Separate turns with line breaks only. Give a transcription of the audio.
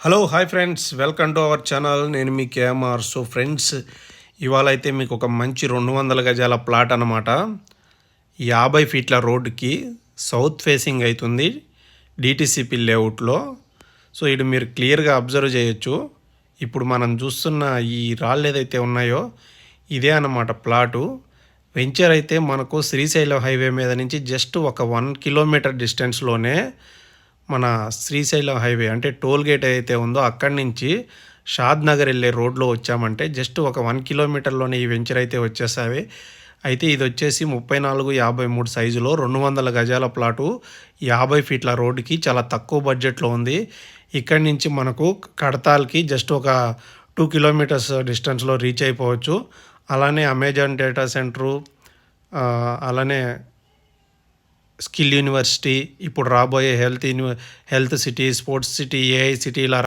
Hello hi friends welcome to our channel నేను మీ KMR so friends ఇవాళ అయితే మీకు ఒక మంచి రెండు వందల గజాల ప్లాట్ అనమాట యాభై ఫీట్ల రోడ్డుకి సౌత్ ఫేసింగ్ అవుతుంది డీటీసీపీ లేఅవుట్లో సో ఇది మీరు క్లియర్గా అబ్జర్వ్ చేయొచ్చు. ఇప్పుడు మనం చూస్తున్న ఈ రాళ్ళు ఏదైతే ఉన్నాయో ఇదే అన్నమాట ప్లాటు వెంచర్ అయితే మనకు శ్రీశైలం హైవే మీద నుంచి జస్ట్ ఒక వన్ కిలోమీటర్ డిస్టెన్స్లోనే మన శ్రీశైలం హైవే అంటే టోల్ గేట్ ఏదైతే ఉందో అక్కడి నుంచి షాద్ నగర్ వెళ్ళే రోడ్లో వచ్చామంటే జస్ట్ ఒక వన్ కిలోమీటర్లోనే ఈ వెంచర్ అయితే వచ్చేసావి అయితే ఇది వచ్చేసి ముప్పై నాలుగు యాభై మూడు సైజులో రెండు వందల గజాల ప్లాటు యాభై ఫీట్ల రోడ్డుకి చాలా తక్కువ బడ్జెట్లో ఉంది. ఇక్కడి నుంచి మనకు కడతాల్కి జస్ట్ ఒక టూ కిలోమీటర్స్ డిస్టెన్స్లో రీచ్ అయిపోవచ్చు. అలానే అమెజాన్ డేటా సెంటరు అలానే స్కిల్ యూనివర్సిటీ ఇప్పుడు రాబోయే health uni health city sports city AI city ఇలా